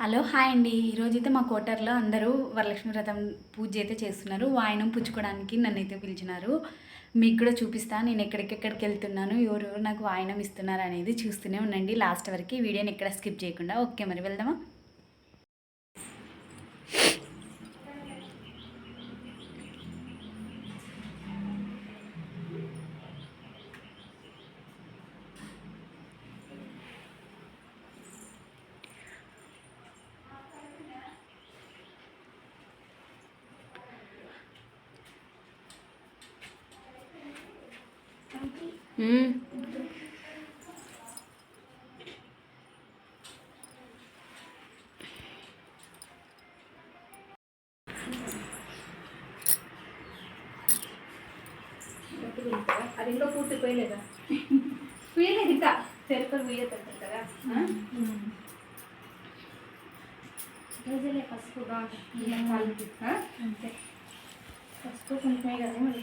Hello hi అండి. ఈరోజు అయితే మా కోటర్లో అందరూ వరలక్ష్మి వ్రతం పూజ అయితే చేస్తున్నారు. వాయనం పుచ్చుకోవడానికి నన్ను అయితే పిలిచినారు. మీకు కూడా చూపిస్తా నేను ఎక్కడికెక్కడికి వెళ్తున్నాను ఎవరెవరు నాకు వాయనం ఇస్తున్నారు అనేది చూస్తూనే ఉండండి. లాస్ట్ వరకు ఈ వీడియోని ఎక్కడ స్కిప్ చేయకుండా. ఓకే మరి వెళ్దామా? అది ఇంకా పూర్తి పోయలేదా పోయలేదు ఇంకా చెరుకలు పోయేదంటారు కదా రోజులే పసుపు కాళ్ళకి అంతే. పసుపు కొంచెమే కదా మరి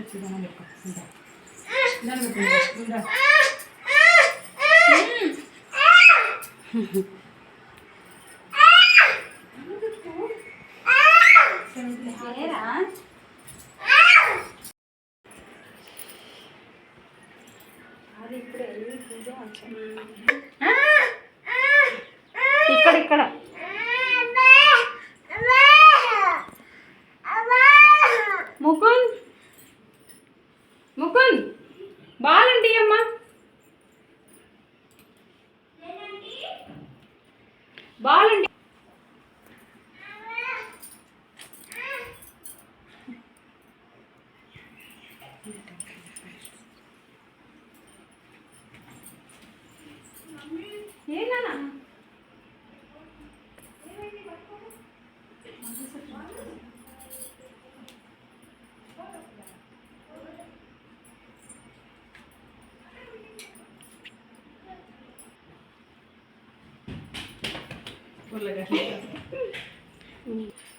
ఇక్కడ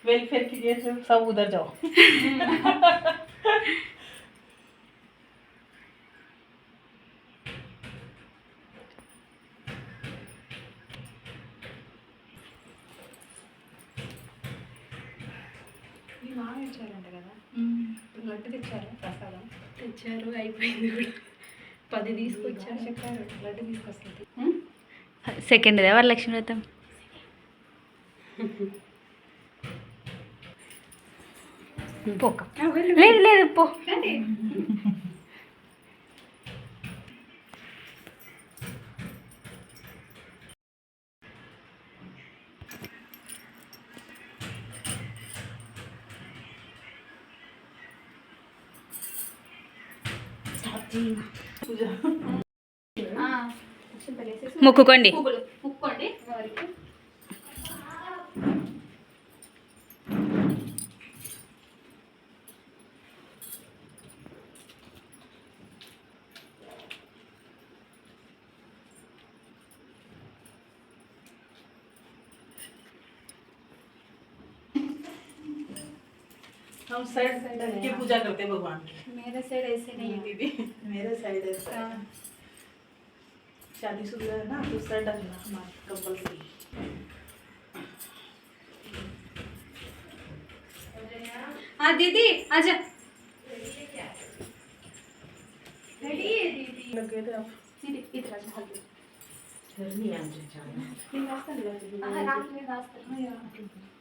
वेलफेयर कीजिए सब उधर जाओ ఇచ్చారంట కదా లడ్డు తెచ్చారు ప్రసాదం తెచ్చారు అయిపోయింది కూడా పది తీసుకొచ్చారు చెప్పారు లడ్డు తీసుకొస్తుంది సెకండ్ వరలక్ష్మి వ్రతం పోక. లేదు లేదు పో. మొక్కుకోండి. हम सर के पूजा करते हैं भगवान की। मेरा साइड ऐसे नहीं है दीदी। मेरा साइड ऐसा। हाँ। शादी शुदा है ना तो सर ढकना हमारा कंपल्सरी हाँ दीदी आजा। रेडी है दीदी? लग गए थे आप। दीदी इधर आजा हाँ दीदी घर नहीं आना नहीं रास्ता नहीं रास्ता रास्ता नहीं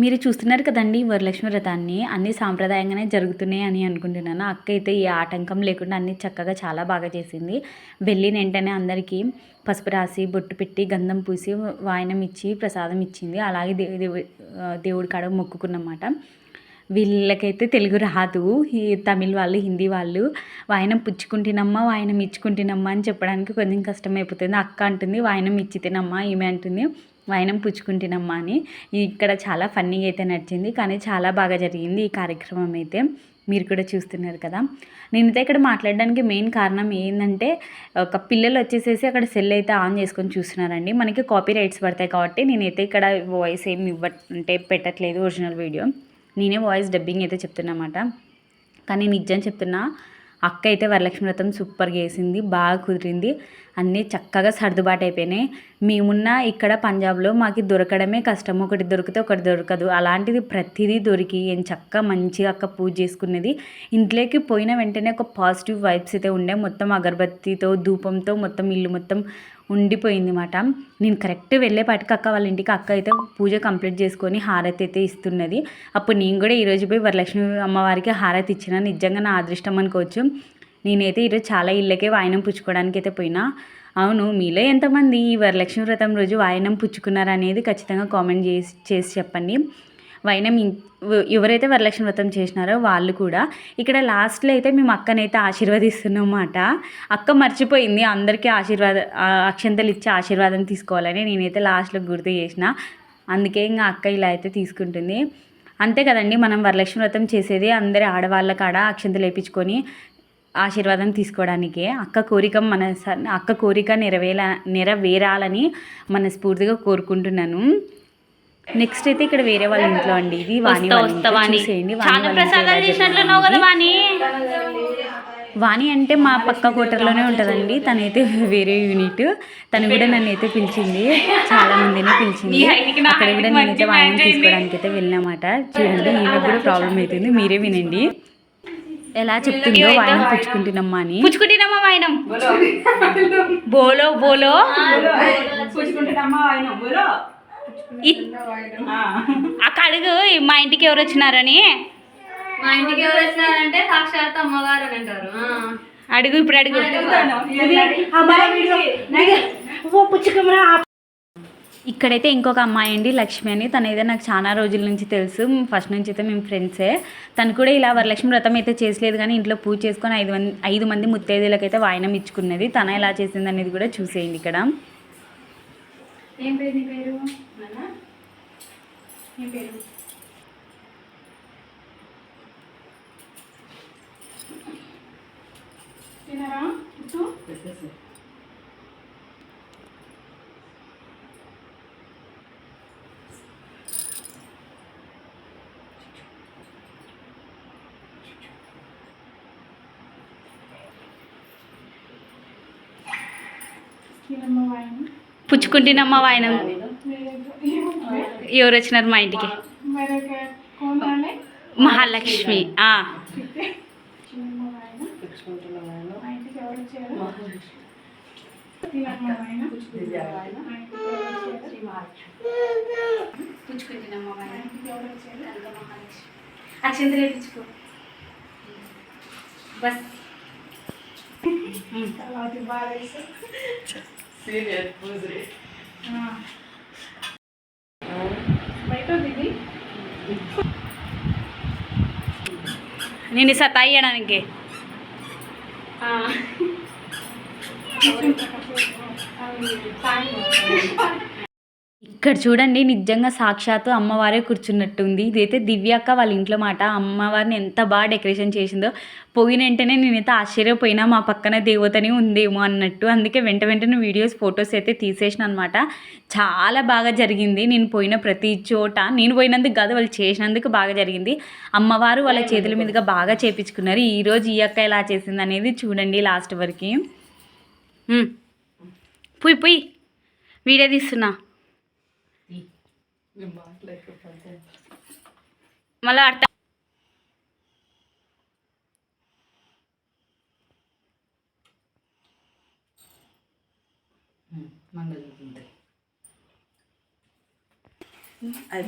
మీరు చూస్తున్నారు కదండి వరలక్ష్మి వ్రతాన్ని. అన్ని సాంప్రదాయంగానే జరుగుతున్నాయి అని అనుకుంటున్నాను. అక్క అయితే ఏ ఆటంకం లేకుండా అన్ని చక్కగా చాలా బాగా చేసింది. వెళ్ళిన వెంటనే అందరికీ పసుపు రాసి బొట్టు పెట్టి గంధం పూసి వాయనం ఇచ్చి ప్రసాదం ఇచ్చింది. అలాగే దే దేవు దేవుడి కాడ మొక్కుకున్నమాట. వీళ్ళకైతే తెలుగు రాదు. ఈ తమిళ్ వాళ్ళు హిందీ వాళ్ళు వాయనం పుచ్చుకుంటున్నమ్మా వాయనం ఇచ్చుకుంటున్నమ్మా అని చెప్పడానికి కొంచెం కష్టమైపోతుంది. అక్క అంటుంది వాయనం ఇచ్చితేనమ్మా ఈమె అంటుంది. వాయనం పుచ్చుకుంటున్నమ్మా అని. ఇక్కడ చాలా ఫన్నీగా అయితే నడిచింది కానీ చాలా బాగా జరిగింది ఈ కార్యక్రమం అయితే. మీరు కూడా చూస్తున్నారు కదా. నేనైతే ఇక్కడ మాట్లాడడానికి మెయిన్ కారణం ఏంటంటే ఒక పిల్లలు వచ్చేసేసి అక్కడ సెల్ అయితే ఆన్ చేసుకొని చూస్తున్నారండి. మనకి కాపీ రైట్స్ పడతాయి కాబట్టి నేనైతే ఇక్కడ వాయిస్ ఏమి ఇవ్వ అంటే పెట్టట్లేదు ఒరిజినల్ వీడియో నేనే వాయిస్ డబ్బింగ్ అయితే చెప్తున్నమాట కానీ నిజం చెప్తున్నా అక్క అయితే వరలక్ష్మి వ్రతం సూపర్గా వేసింది బాగా కుదిరింది. అన్నీ చక్కగా సర్దుబాటు అయిపోయినాయి. మేమున్న ఇక్కడ పంజాబ్లో మాకు దొరకడమే కష్టం. ఒకటి దొరికితే ఒకటి దొరకదు. అలాంటిది ప్రతిదీ దొరికి ఏం చక్కగా మంచిగా అక్క పూజ చేసుకునేది. ఇంట్లోకి పోయిన వెంటనే ఒక పాజిటివ్ వైబ్స్ అయితే ఉండే. మొత్తం అగరబత్తితో ధూపంతో మొత్తం ఇల్లు మొత్తం ఉండిపోయింది మాట నేను కరెక్ట్ వెళ్ళేపాటికి అక్క వాళ్ళ ఇంటికి అక్క అయితే పూజ కంప్లీట్ చేసుకొని హారతి అయితే ఇస్తున్నది. అప్పుడు నేను కూడా ఈరోజు పోయి వరలక్ష్మి అమ్మవారికి హారతి ఇచ్చిన. నిజంగా నా అదృష్టం అనుకోవచ్చు. నేనైతే ఈరోజు చాలా ఇళ్ళకే వాయనం పుచ్చుకోవడానికి అయితే పోయినా. అవును మీలో ఎంతమంది ఈ వరలక్ష్మి వ్రతం రోజు వాయనం పుచ్చుకున్నారనేది ఖచ్చితంగా కామెంట్ చేసి చేసి చెప్పండి. వైనం ఎవరైతే వరలక్ష్మి వ్రతం చేసినారో వాళ్ళు కూడా ఇక్కడ లాస్ట్లో అయితే మేము అక్కనైతే ఆశీర్వదిస్తున్నమాట. అక్క మర్చిపోయింది అందరికీ ఆశీర్వాద అక్షంతలు ఇచ్చి ఆశీర్వాదం తీసుకోవాలని నేనైతే లాస్ట్లో గుర్తు చేసిన. అందుకే ఇంకా అక్క ఇలా అయితే తీసుకుంటుంది. అంతే కదండి మనం వరలక్ష్మి వ్రతం చేసేది అందరి ఆడవాళ్ళ కాడ అక్షంతలు వేయించుకొని ఆశీర్వాదం తీసుకోవడానికే. అక్క కోరిక మన స- అక్క కోరిక నెరవేర నెరవేరాలని మనస్ఫూర్తిగా కోరుకుంటున్నాను. నెక్స్ట్ అయితే ఇక్కడ వేరే వాళ్ళ ఇంట్లో అండి. ఇది వాణి. చూసేయండి. వాణి. వాణి? వాణి అంటే మా పక్క కోటర్లోనే ఉంటుందండి. తనైతే వేరే యూనిట్. తను కూడా నన్ను అయితే పిలిచింది. చాలా మందిని పిలిచింది. అక్కడ కూడా నేనైతే వాయినం తీసుకోవడానికి అయితే వెళ్ళినమాట. చూడండి ఈమెకు కూడా ప్రాబ్లం అవుతుంది మీరే వినండి. ఎలా చెప్తుందో వాయినం పుచ్చుకుంటున్నమ్మా అని పుచ్చుకుంటున్నామా వాయినం బోలో. బోలో ఇ- అడుగు మా ఇంటికి ఎవరు వచ్చినారని? మా ఇంటికి ఎవరు వచ్చినారంటే సాక్షాత్ అమ్మగారు అని అంటారు. ఆ. అడుగు ఇప్పుడు అడుగు. ఇక్కడైతే ఇంకొక అమ్మాయి అండి లక్ష్మి అని. తనైతే నాకు చాలా రోజుల నుంచి తెలుసు. ఫస్ట్ నుంచి అయితే మేము ఫ్రెండ్సే. తను కూడా ఇలా వరలక్ష్మి వ్రతం అయితే చేసలేదు కానీ ఇంట్లో పూజ చేసుకొని ఐదు మంది ఐదు మంది ముత్తైదులకైతే వాయనం ఇచ్చుకున్నది. తన ఎలా చేసింది అనేది కూడా చూసేయండి ఇక్కడ. ఏం పేరు నీ పేరు? ఏం పేరు? తినరా? ఇటు తినమ్మ వాయినం పుచ్చుకుంటున్నమ్మ వాయినం ఎవరు వచ్చినారు మా ఇంటికి? మహాలక్ష్మి అక్షంతరే పిచ్చుకో బస్. లక్ష్మీపతి వాయనం మా ఇంటికి ఎవరు వచ్చారు తినమ్మ వాయినం మా ఇంటికి ఇక్కడ చూడండి నిజంగా సాక్షాత్తు అమ్మవారే కూర్చున్నట్టుంది. ఇదైతే దివ్యక్క వాళ్ళ ఇంట్లో మాట. అమ్మవారిని ఎంత బాగా డెకరేషన్ చేసిందో. పోయిన వెంటనే నేనైతే ఆశ్చర్యపోయినా మా పక్కన దేవతని ఉందేమో అన్నట్టు. అందుకే వెంట వెంటనే వీడియోస్ ఫొటోస్ అయితే తీసేసిన అనమాట చాలా బాగా జరిగింది. నేను పోయిన ప్రతి చోట నేను పోయినందుకు కాదు వాళ్ళు చేసినందుకు బాగా జరిగింది. అమ్మవారు వాళ్ళ చేతుల మీదుగా బాగా చేపించుకున్నారు. ఈరోజు ఈ అక్క ఎలా చేసింది అనేది చూడండి లాస్ట్ వరకు. ఉమ్. పుయ్ పుయ్. వీడియో తీస్తున్నా. మళ్ళీ అర్థం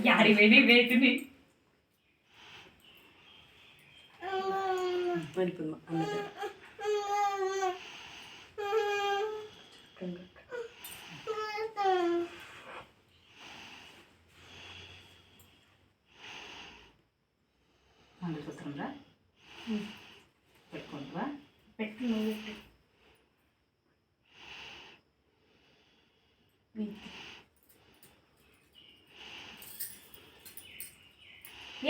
యాడి వేడి వేతుంది మంగళసూత్రం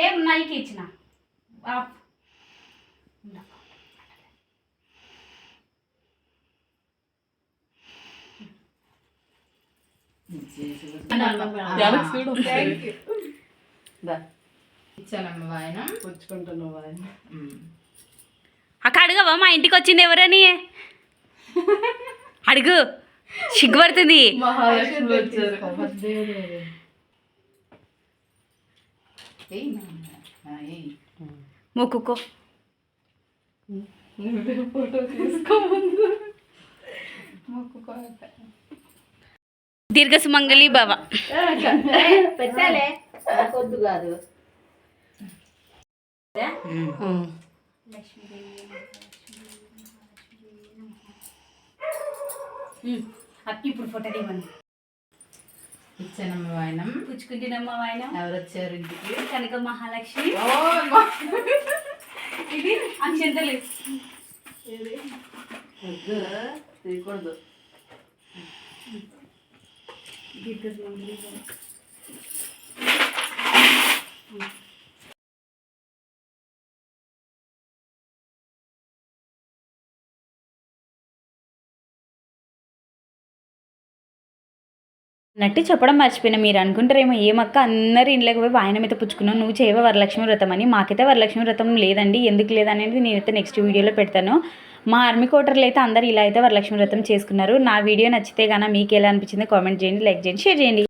ఏం నైకి ఇచ్చిన? ఇచ్చానమ్మ వాయనం. పుచ్చుకుంటున్నావు అక్క అడగవా? మా ఇంటికి వచ్చింది ఎవరని? అడుగు. సిగ్గుపడుతుంది. మహాలక్ష్మి వచ్చారు. మొక్కుకో. ఫోటో తీసుకోమంది దీర్ఘ సుమంగళి భవ. పెట్టాలే. కొద్దు కాదు. అక్క ఇప్పుడు ఫోటో ఇవ్వండి ఇచ్చానమ్మ వాయనం పుచ్చుకుంటున్నమ్మ వాయన ఎవరు వచ్చారు ఇంటికి కనక మహాలక్ష్మి. ఇది వద్దు తీయకూడదు. సుమంగళి చెప్పడం మర్చిపోయినా మీరు అనుకుంటారేమో ఏమక్క అందరి ఇంట్లోకి పోయి ఆయన మీద పుచ్చుకున్నావు నువ్వు చేయవ వరలక్ష్మి వ్రతం అని? మాకైతే వరలక్ష్మి వ్రతం లేదండి ఎందుకు లేదనేది నేనైతే నెక్స్ట్ వీడియోలో పెడతాను. మా ఆర్మీ కోటర్లు అయితే అందరు ఇలా అయితే వరలక్ష్మి వ్రతం చేసుకున్నారు. నా వీడియో నచ్చితే గానా మీకు ఎలా అనిపించింది కామెంట్ చేయండి లైక్ చేయండి షేర్ చేయండి.